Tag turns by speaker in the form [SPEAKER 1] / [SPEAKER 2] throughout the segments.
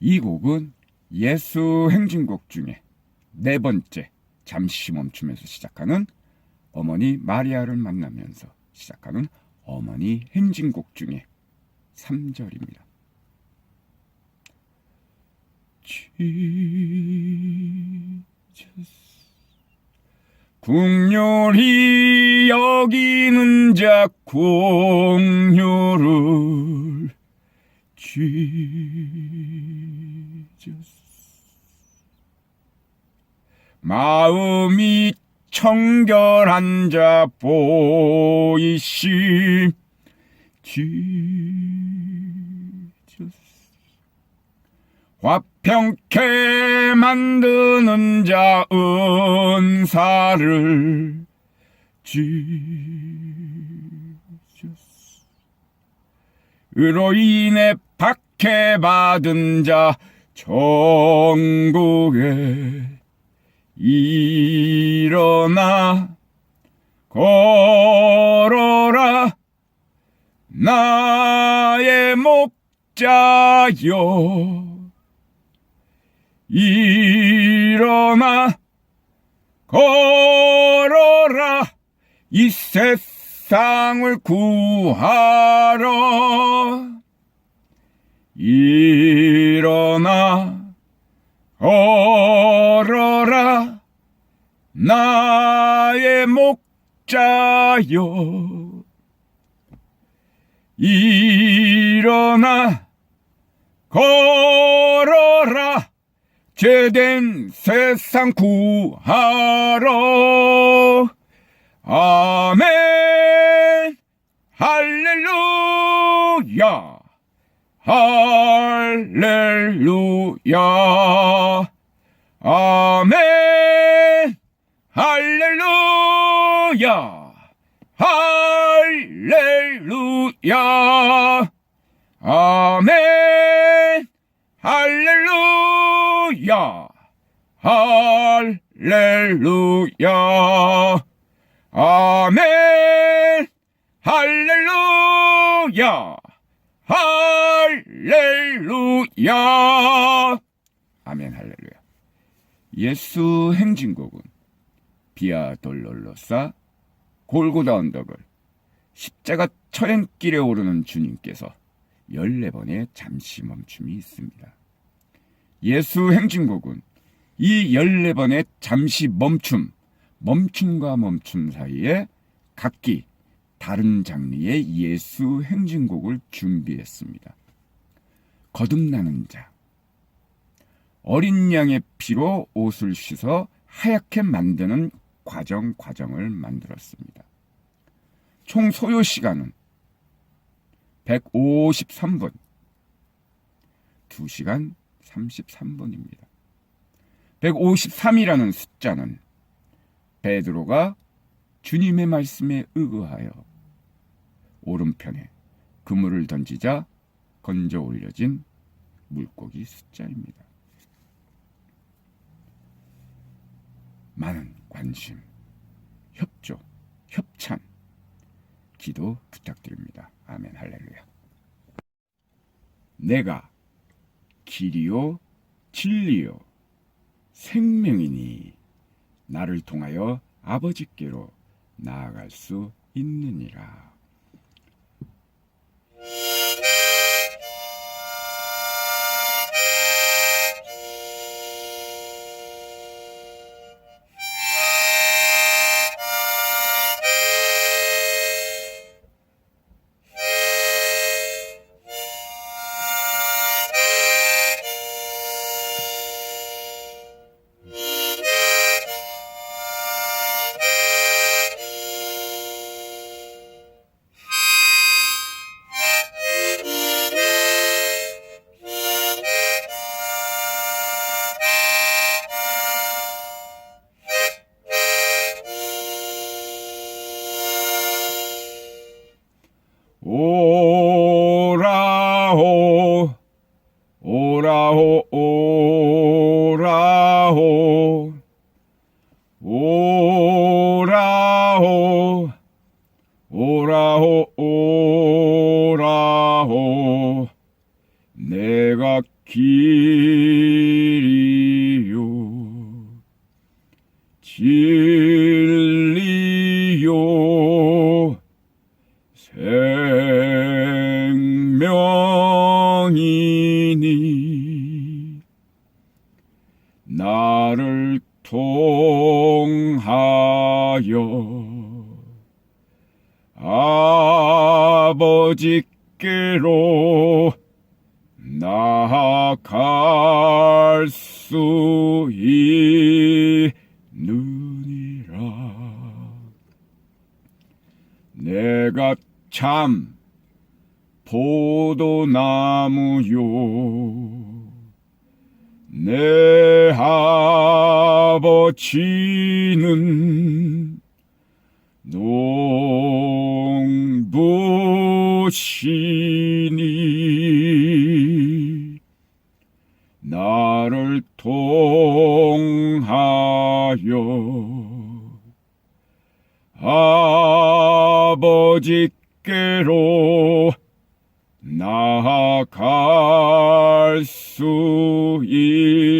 [SPEAKER 1] 이 곡은 예수 행진곡 중에 네 번째 잠시 멈춤에서 시작하는 어머니 마리아를 만나면서 시작하는 어머니 행진곡 중에 3절입니다. 국률이 여기는 자 공유를 Jesus 마음이 청결한 자 보이시. 화평케 만드는 자 은사를 Jesus 으로 인해 박해받은 자 천국에 일어나 걸어라. 나의 목자여. 일어나 걸어라. 이 세상을 구하러. 일어나 걸어라 나의 목 자여 일어나 걸어라. 죄된 세상 구하러. 아멘. 할렐루야. 할렐루야. 아멘 할렐루야 할렐루야 아멘 할렐루야 할렐루야 아멘 할렐루야 할렐루야 아멘 할렐루야. 예수 행진곡은 비아 돌롤로사 골고다 언덕을 십자가 처행길에 오르는 주님께서 14번의 잠시 멈춤이 있습니다. 예수 행진곡은 이 14번의 잠시 멈춤, 멈춤과 멈춤 사이에 각기 다른 장르의 예수 행진곡을 준비했습니다. 거듭나는 자, 어린 양의 피로 옷을 씻어 하얗게 만드는 과정 과정을 만들었습니다. 총 소요 시간은 153분, 2시간 33분입니다. 153이라는 숫자는 베드로가 주님의 말씀에 의거하여 오른편에 그물을 던지자 건져 올려진 물고기 숫자입니다. 많은 관심, 협조, 협찬, 기도 부탁드립니다. 아멘 할렐루야. 내가 길이요 진리요 생명이니 나를 통하여 아버지께로 나아갈 수 있느니라. 오라호 오라호 내가 길이요. 진리요. 생명이니. 나를 통하여 아버지께로 나아갈 수 있느니라. 내가 참 포도나무요. 내 아버지는 농부시니 나를 통하여 아버지께로 나아갈 수 있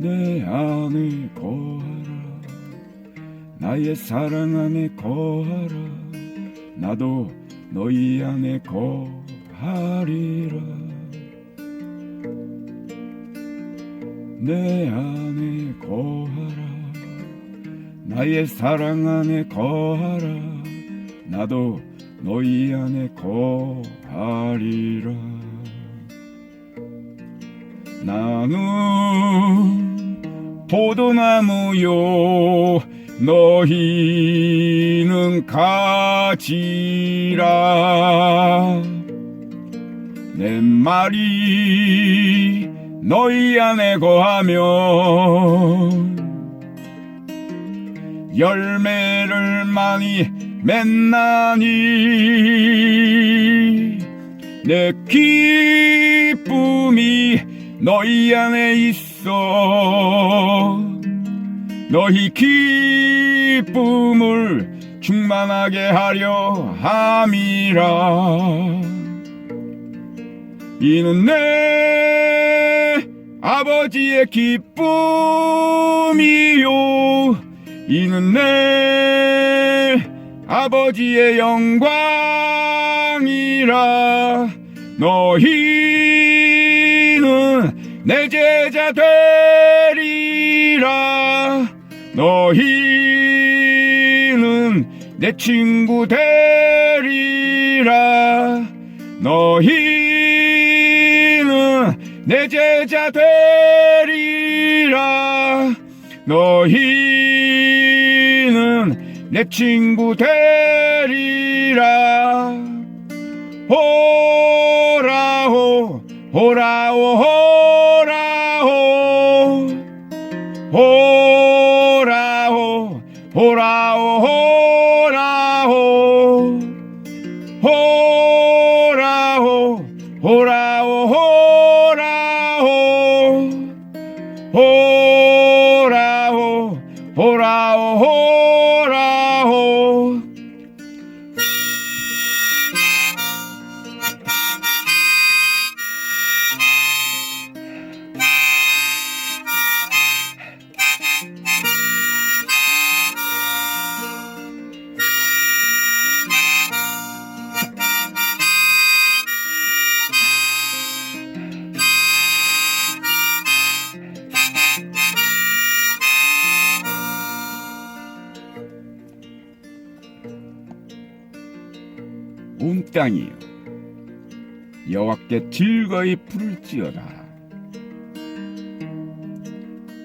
[SPEAKER 1] 내 안에 거하라. 나의 사랑 안에 거하라. 나도 너희 안에 거하리라. 내 안에 거하라. 나의 사랑 안에 거하라. 나도 너희 안에 거하리라 나는 포도나무요 너희는 가지라. 내 말이 너희 안에 거하면 열매를 많이 맺나니 내 기쁨이 너희 안에 있어. 너희 기쁨을 충만하게 하려 함이라. 이는 내 아버지의 기쁨이요. 이는 내 아버지의 영광이라. 너희는 내 제자 되리라. 너희는 내 친구 되리라. 너희는 내 제자 되리라. 너희는 내 친구 되리라. 호라호 호라호 호라호 Hora, oh, hora, oh. Hora, oh. Hora, oh, hora, oh. Hora, oh, hora, oh. 땅이여 여호와께 즐거이 부를지어다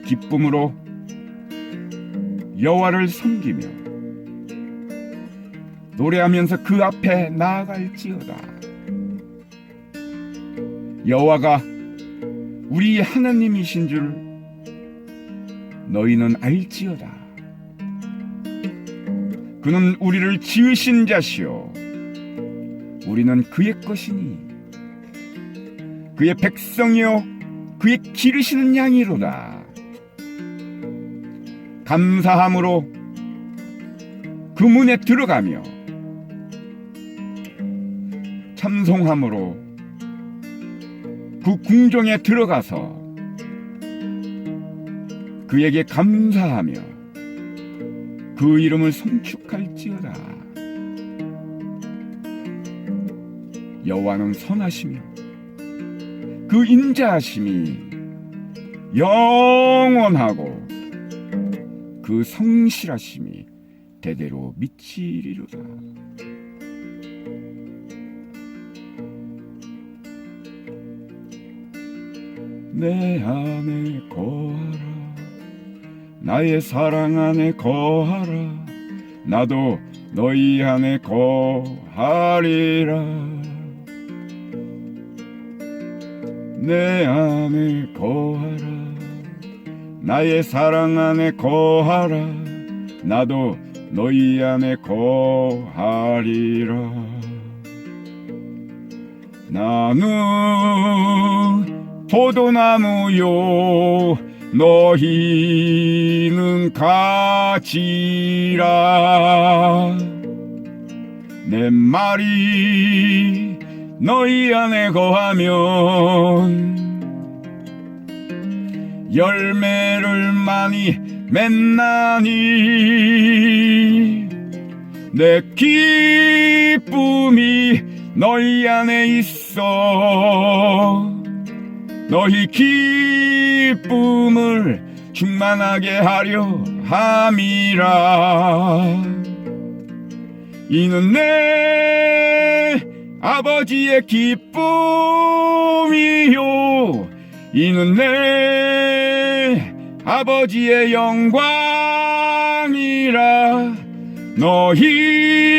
[SPEAKER 1] 기쁨으로 여호와를 섬기며 노래하면서 그 앞에 나아갈지어다. 여호와가 우리 하나님이신 줄 너희는 알지어다. 그는 우리를 지으신 자시오 우리는 그의 것이니 그의 백성이요 그의 기르시는 양이로다. 감사함으로 그 문에 들어가며 참송함으로 그 궁정에 들어가서 그에게 감사하며 그 이름을 송축할 여호와는 선하시며 그 인자하심이 영원하고 그 성실하심이 대대로 미치리로다. 내 안에 거하라. 나의 사랑 안에 거하라. 나도 너희 안에 거하리라 내 안에 거하라. 나의 사랑 안에 거하라. 나도 너희 안에 거하리라. 나는 포도나무요. 너희는 가지라. 내 말이 너희 안에 거하면 열매를 많이 맺나니 내 기쁨이 너희 안에 있어. 너희 기쁨을 충만하게 하려 함이라. 이는 내 아버지의 기쁨이요. 이는 내 아버지의 영광이라. 너희